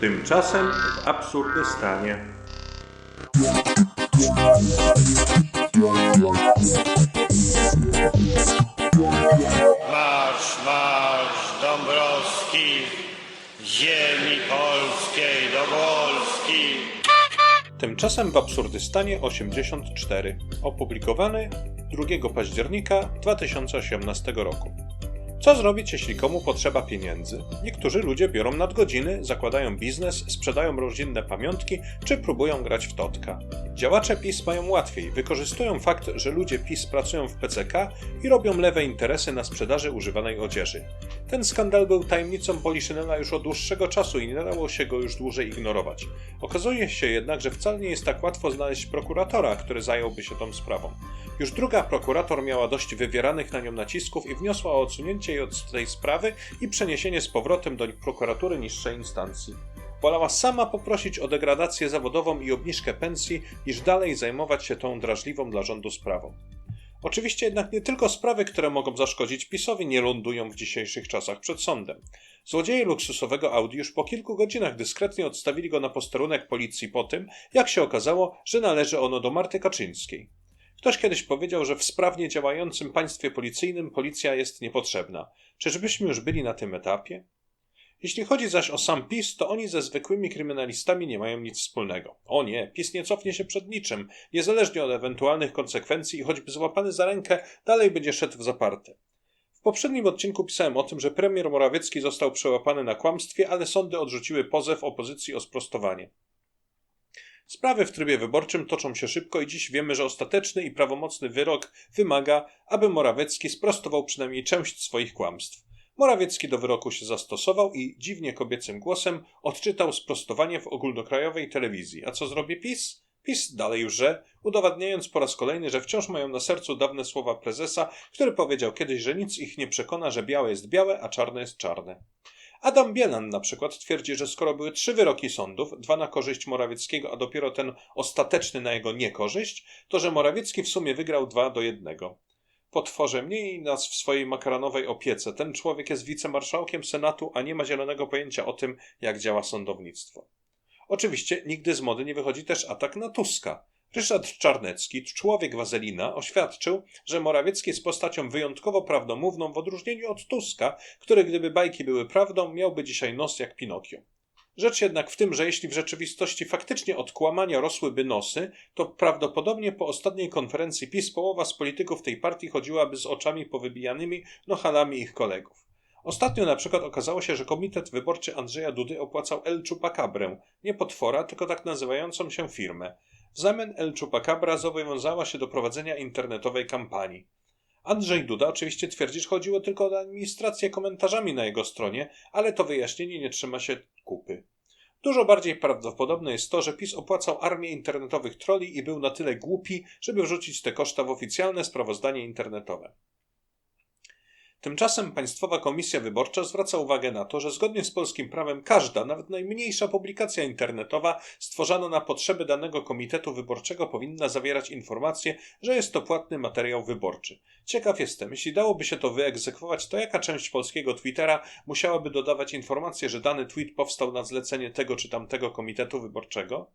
Tymczasem w Absurdystanie. Marsz, marsz Dąbrowski, ziemi polskiej do Polski. Tymczasem w Absurdystanie 84. Opublikowany 2 października 2018 roku. Co zrobić, jeśli komu potrzeba pieniędzy? Niektórzy ludzie biorą nadgodziny, zakładają biznes, sprzedają rodzinne pamiątki czy próbują grać w totka. Działacze PiS mają łatwiej, wykorzystują fakt, że ludzie PiS pracują w PCK i robią lewe interesy na sprzedaży używanej odzieży. Ten skandal był tajemnicą Poliszynela już od dłuższego czasu i nie dało się go już dłużej ignorować. Okazuje się jednak, że wcale nie jest tak łatwo znaleźć prokuratora, który zająłby się tą sprawą. Już druga prokurator miała dość wywieranych na nią nacisków i wniosła o odsunięcie jej od tej sprawy i przeniesienie z powrotem do prokuratury niższej instancji. Wolała sama poprosić o degradację zawodową i obniżkę pensji, niż dalej zajmować się tą drażliwą dla rządu sprawą. Oczywiście jednak nie tylko sprawy, które mogą zaszkodzić PiSowi, nie lądują w dzisiejszych czasach przed sądem. Złodzieje luksusowego Audi już po kilku godzinach dyskretnie odstawili go na posterunek policji po tym, jak się okazało, że należy ono do Marty Kaczyńskiej. Ktoś kiedyś powiedział, że w sprawnie działającym państwie policyjnym policja jest niepotrzebna. Czyżbyśmy już byli na tym etapie? Jeśli chodzi zaś o sam PiS, to oni ze zwykłymi kryminalistami nie mają nic wspólnego. O nie, PiS nie cofnie się przed niczym, niezależnie od ewentualnych konsekwencji i choćby złapany za rękę, dalej będzie szedł w zaparte. W poprzednim odcinku pisałem o tym, że premier Morawiecki został przełapany na kłamstwie, ale sądy odrzuciły pozew opozycji o sprostowanie. Sprawy w trybie wyborczym toczą się szybko i dziś wiemy, że ostateczny i prawomocny wyrok wymaga, aby Morawiecki sprostował przynajmniej część swoich kłamstw. Morawiecki do wyroku się zastosował i dziwnie kobiecym głosem odczytał sprostowanie w ogólnokrajowej telewizji. A co zrobi PiS? PiS dalej już że, udowadniając po raz kolejny, że wciąż mają na sercu dawne słowa prezesa, który powiedział kiedyś, że nic ich nie przekona, że białe jest białe, a czarne jest czarne. Adam Bielan na przykład twierdzi, że skoro były trzy wyroki sądów, dwa na korzyść Morawieckiego, a dopiero ten ostateczny na jego niekorzyść, to że Morawiecki w sumie wygrał dwa do jednego. Potworze, mniej nas w swojej makaronowej opiece. Ten człowiek jest wicemarszałkiem Senatu, a nie ma zielonego pojęcia o tym, jak działa sądownictwo. Oczywiście nigdy z mody nie wychodzi też atak na Tuska. Ryszard Czarnecki, człowiek wazelina, oświadczył, że Morawiecki jest postacią wyjątkowo prawdomówną w odróżnieniu od Tuska, który gdyby bajki były prawdą, miałby dzisiaj nos jak Pinokio. Rzecz jednak w tym, że jeśli w rzeczywistości faktycznie od kłamania rosłyby nosy, to prawdopodobnie po ostatniej konferencji PiS połowa z polityków tej partii chodziłaby z oczami powybijanymi nohalami ich kolegów. Ostatnio na przykład okazało się, że Komitet Wyborczy Andrzeja Dudy opłacał El Chupacabra, nie potwora, tylko tak nazywającą się firmę. Zamian El Chupacabra zobowiązała się do prowadzenia internetowej kampanii. Andrzej Duda oczywiście twierdzi, że chodziło tylko o administrację komentarzami na jego stronie, ale to wyjaśnienie nie trzyma się kupy. Dużo bardziej prawdopodobne jest to, że PiS opłacał armię internetowych troli i był na tyle głupi, żeby wrzucić te koszta w oficjalne sprawozdanie internetowe. Tymczasem Państwowa Komisja Wyborcza zwraca uwagę na to, że zgodnie z polskim prawem każda, nawet najmniejsza publikacja internetowa stworzona na potrzeby danego komitetu wyborczego powinna zawierać informację, że jest to płatny materiał wyborczy. Ciekaw jestem, jeśli dałoby się to wyegzekwować, to jaka część polskiego Twittera musiałaby dodawać informację, że dany tweet powstał na zlecenie tego czy tamtego komitetu wyborczego?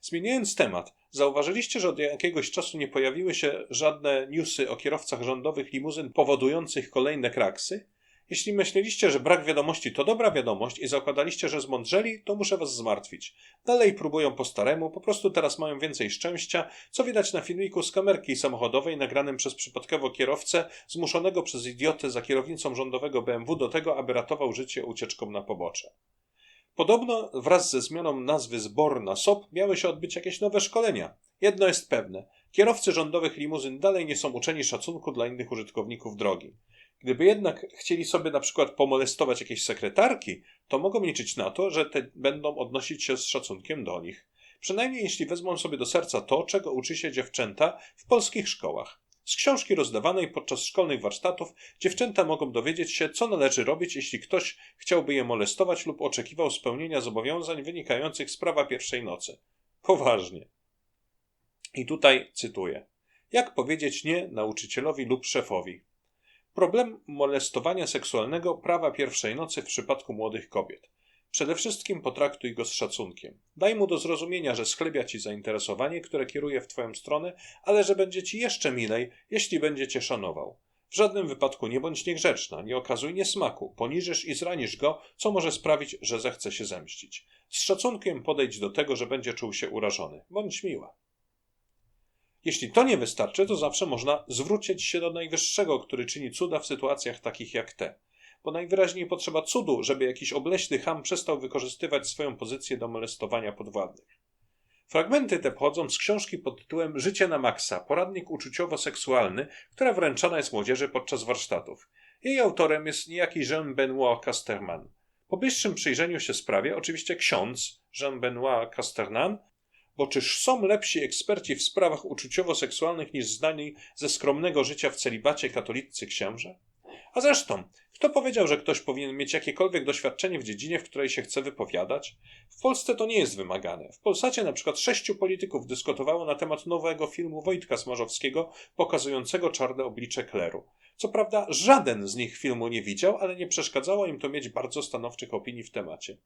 Zmieniając temat, zauważyliście, że od jakiegoś czasu nie pojawiły się żadne newsy o kierowcach rządowych limuzyn powodujących kolejne kraksy? Jeśli myśleliście, że brak wiadomości to dobra wiadomość i zakładaliście, że zmądrzeli, to muszę was zmartwić. Dalej próbują po staremu, po prostu teraz mają więcej szczęścia, co widać na filmiku z kamerki samochodowej nagranym przez przypadkowo kierowcę, zmuszonego przez idiotę za kierownicą rządowego BMW do tego, aby ratował życie ucieczką na pobocze. Podobno wraz ze zmianą nazwy z BOR na SOP miały się odbyć jakieś nowe szkolenia. Jedno jest pewne: kierowcy rządowych limuzyn dalej nie są uczeni szacunku dla innych użytkowników drogi. Gdyby jednak chcieli sobie na przykład pomolestować jakieś sekretarki, to mogą liczyć na to, że te będą odnosić się z szacunkiem do nich. Przynajmniej jeśli wezmą sobie do serca to, czego uczy się dziewczęta w polskich szkołach. Z książki rozdawanej podczas szkolnych warsztatów dziewczęta mogą dowiedzieć się, co należy robić, jeśli ktoś chciałby je molestować lub oczekiwał spełnienia zobowiązań wynikających z prawa pierwszej nocy. Poważnie. I tutaj cytuję. Jak powiedzieć nie nauczycielowi lub szefowi? Problem molestowania seksualnego prawa pierwszej nocy w przypadku młodych kobiet. Przede wszystkim potraktuj go z szacunkiem. Daj mu do zrozumienia, że schlebia ci zainteresowanie, które kieruje w twoją stronę, ale że będzie ci jeszcze milej, jeśli będzie cię szanował. W żadnym wypadku nie bądź niegrzeczna, nie okazuj niesmaku, poniżysz i zranisz go, co może sprawić, że zechce się zemścić. Z szacunkiem podejdź do tego, że będzie czuł się urażony. Bądź miła. Jeśli to nie wystarczy, to zawsze można zwrócić się do Najwyższego, który czyni cuda w sytuacjach takich jak te. Bo najwyraźniej potrzeba cudu, żeby jakiś obleśny ham przestał wykorzystywać swoją pozycję do molestowania podwładnych. Fragmenty te pochodzą z książki pod tytułem Życie na maksa, poradnik uczuciowo-seksualny, która wręczana jest młodzieży podczas warsztatów. Jej autorem jest niejaki Jean-Benoît Casterman. Po bliższym przyjrzeniu się sprawie, oczywiście ksiądz Jean-Benoît Casterman, bo czyż są lepsi eksperci w sprawach uczuciowo-seksualnych niż znani ze skromnego życia w celibacie katolicy księże? A zresztą, kto powiedział, że ktoś powinien mieć jakiekolwiek doświadczenie w dziedzinie, w której się chce wypowiadać? W Polsce to nie jest wymagane. W Polsacie na przykład sześciu polityków dyskutowało na temat nowego filmu Wojtka Smarzowskiego pokazującego czarne oblicze kleru. Co prawda żaden z nich filmu nie widział, ale nie przeszkadzało im to mieć bardzo stanowczych opinii w temacie.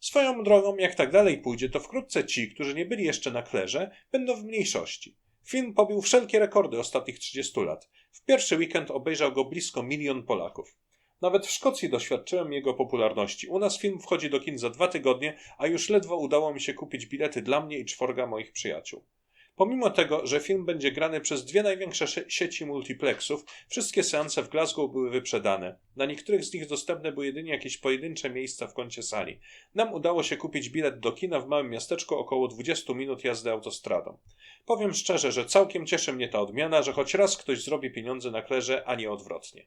Swoją drogą, jak tak dalej pójdzie, to wkrótce ci, którzy nie byli jeszcze na klerze, będą w mniejszości. Film pobił wszelkie rekordy ostatnich 30 lat. W pierwszy weekend obejrzał go blisko milion Polaków. Nawet w Szkocji doświadczyłem jego popularności. U nas film wchodzi do kin za dwa tygodnie, a już ledwo udało mi się kupić bilety dla mnie i czworga moich przyjaciół. Pomimo tego, że film będzie grany przez dwie największe sie- sieci multiplexów, wszystkie seanse w Glasgow były wyprzedane. Na niektórych z nich dostępne były jedynie jakieś pojedyncze miejsca w kącie sali. Nam udało się kupić bilet do kina w małym miasteczku około 20 minut jazdy autostradą. Powiem szczerze, że całkiem cieszy mnie ta odmiana, że choć raz ktoś zrobi pieniądze na klerze, a nie odwrotnie.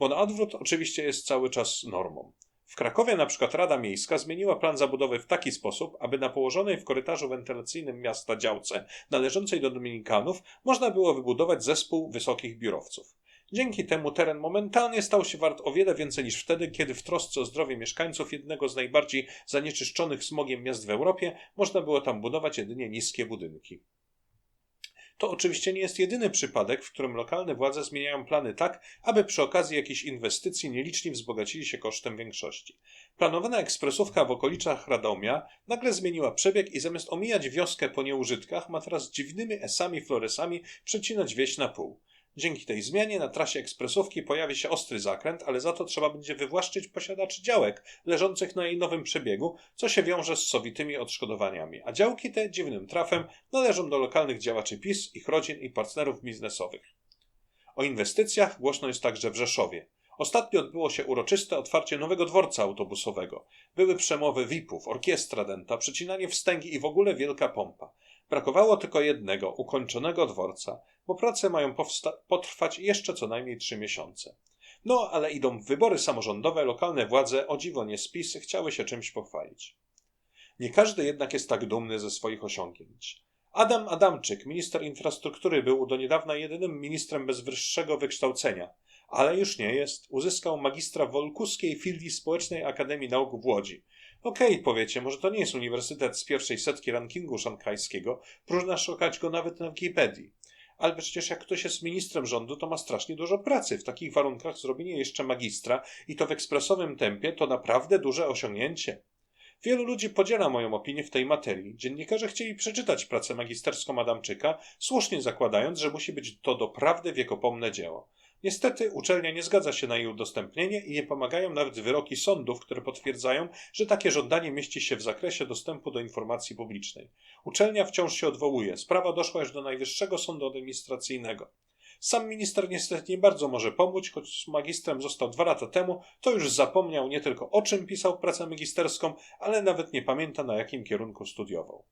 Bo odwrót oczywiście jest cały czas normą. W Krakowie na przykład Rada Miejska zmieniła plan zabudowy w taki sposób, aby na położonej w korytarzu wentylacyjnym miasta działce należącej do Dominikanów można było wybudować zespół wysokich biurowców. Dzięki temu teren momentalnie stał się wart o wiele więcej niż wtedy, kiedy w trosce o zdrowie mieszkańców jednego z najbardziej zanieczyszczonych smogiem miast w Europie można było tam budować jedynie niskie budynki. To oczywiście nie jest jedyny przypadek, w którym lokalne władze zmieniają plany tak, aby przy okazji jakichś inwestycji nieliczni wzbogacili się kosztem większości. Planowana ekspresówka w okolicach Radomia nagle zmieniła przebieg i zamiast omijać wioskę po nieużytkach, ma teraz dziwnymi esami floresami przecinać wieś na pół. Dzięki tej zmianie na trasie ekspresówki pojawi się ostry zakręt, ale za to trzeba będzie wywłaszczyć posiadaczy działek leżących na jej nowym przebiegu, co się wiąże z sowitymi odszkodowaniami. A działki te dziwnym trafem należą do lokalnych działaczy PiS, ich rodzin i partnerów biznesowych. O inwestycjach głośno jest także w Rzeszowie. Ostatnio odbyło się uroczyste otwarcie nowego dworca autobusowego. Były przemowy VIP-ów, orkiestra denta, przecinanie wstęgi i w ogóle wielka pompa. Brakowało tylko jednego, ukończonego dworca, bo prace mają potrwać jeszcze co najmniej trzy miesiące. No, ale idą wybory samorządowe, lokalne władze, o dziwo nie spis, chciały się czymś pochwalić. Nie każdy jednak jest tak dumny ze swoich osiągnięć. Adam Adamczyk, minister infrastruktury, był do niedawna jedynym ministrem bez wyższego wykształcenia, ale już nie jest. Uzyskał magistra Wolkuskiej Filii Społecznej Akademii Nauk w Łodzi. Okej, powiecie, może to nie jest uniwersytet z pierwszej setki rankingu szanghajskiego, próżno szukać go nawet na Wikipedii. Ale przecież jak ktoś jest ministrem rządu, to ma strasznie dużo pracy. W takich warunkach zrobienie jeszcze magistra i to w ekspresowym tempie to naprawdę duże osiągnięcie. Wielu ludzi podziela moją opinię w tej materii. Dziennikarze chcieli przeczytać pracę magisterską Adamczyka, słusznie zakładając, że musi być to doprawdy wiekopomne dzieło. Niestety uczelnia nie zgadza się na jej udostępnienie i nie pomagają nawet wyroki sądów, które potwierdzają, że takie żądanie mieści się w zakresie dostępu do informacji publicznej. Uczelnia wciąż się odwołuje. Sprawa doszła już do Najwyższego Sądu Administracyjnego. Sam minister niestety nie bardzo może pomóc, choć magistrem został dwa lata temu, to już zapomniał nie tylko o czym pisał pracę magisterską, ale nawet nie pamięta na jakim kierunku studiował.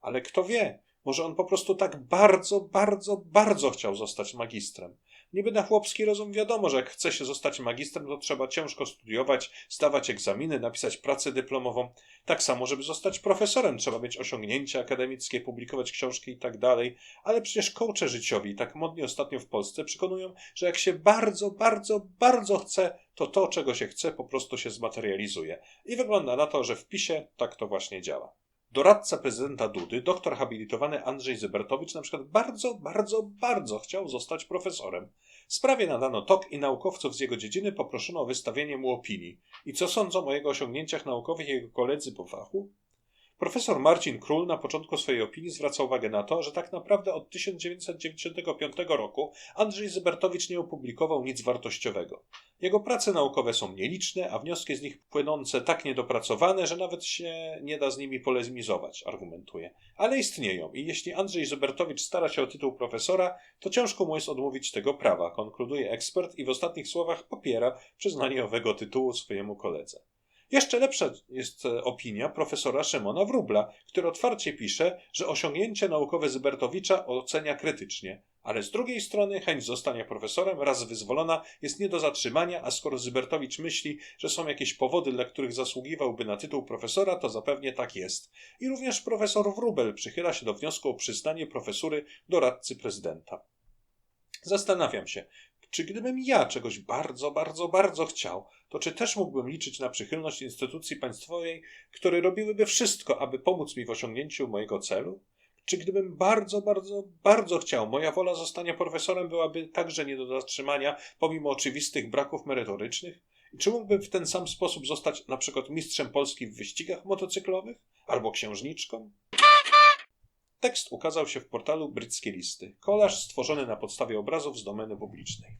Ale kto wie, może on po prostu tak bardzo, bardzo, bardzo chciał zostać magistrem. Niby na chłopski rozum wiadomo, że jak chce się zostać magistrem, to trzeba ciężko studiować, zdawać egzaminy, napisać pracę dyplomową. Tak samo, żeby zostać profesorem, trzeba mieć osiągnięcia akademickie, publikować książki i tak dalej. Ale przecież coache życiowi, tak modnie ostatnio w Polsce, przekonują, że jak się bardzo, bardzo, bardzo chce, to to, czego się chce, po prostu się zmaterializuje. I wygląda na to, że w PiSie tak to właśnie działa. Doradca prezydenta Dudy, doktor habilitowany Andrzej Zybertowicz, na przykład bardzo, bardzo, bardzo chciał zostać profesorem. Sprawie nadano tok i naukowców z jego dziedziny poproszono o wystawienie mu opinii. I co sądzą o jego osiągnięciach naukowych jego koledzy po fachu? Profesor Marcin Król na początku swojej opinii zwraca uwagę na to, że tak naprawdę od 1995 roku Andrzej Zybertowicz nie opublikował nic wartościowego. Jego prace naukowe są nieliczne, a wnioski z nich płynące tak niedopracowane, że nawet się nie da z nimi polemizować, argumentuje. Ale istnieją i jeśli Andrzej Zybertowicz stara się o tytuł profesora, to ciężko mu jest odmówić tego prawa, konkluduje ekspert i w ostatnich słowach popiera przyznanie owego tytułu swojemu koledze. Jeszcze lepsza jest opinia profesora Szymona Wróbla, który otwarcie pisze, że osiągnięcia naukowe Zybertowicza ocenia krytycznie, ale z drugiej strony chęć zostania profesorem raz wyzwolona jest nie do zatrzymania, a skoro Zybertowicz myśli, że są jakieś powody, dla których zasługiwałby na tytuł profesora, to zapewnie tak jest. I również profesor Wróbel przychyla się do wniosku o przyznanie profesury doradcy prezydenta. Zastanawiam się, czy gdybym ja czegoś bardzo, bardzo, bardzo chciał, to czy też mógłbym liczyć na przychylność instytucji państwowej, które robiłyby wszystko, aby pomóc mi w osiągnięciu mojego celu? Czy gdybym bardzo, bardzo, bardzo chciał, moja wola zostania profesorem byłaby także nie do zatrzymania, pomimo oczywistych braków merytorycznych? I czy mógłbym w ten sam sposób zostać na przykład mistrzem Polski w wyścigach motocyklowych? Albo księżniczką? Tekst ukazał się w portalu Bryckie Listy. Kolaż stworzony na podstawie obrazów z domeny publicznej.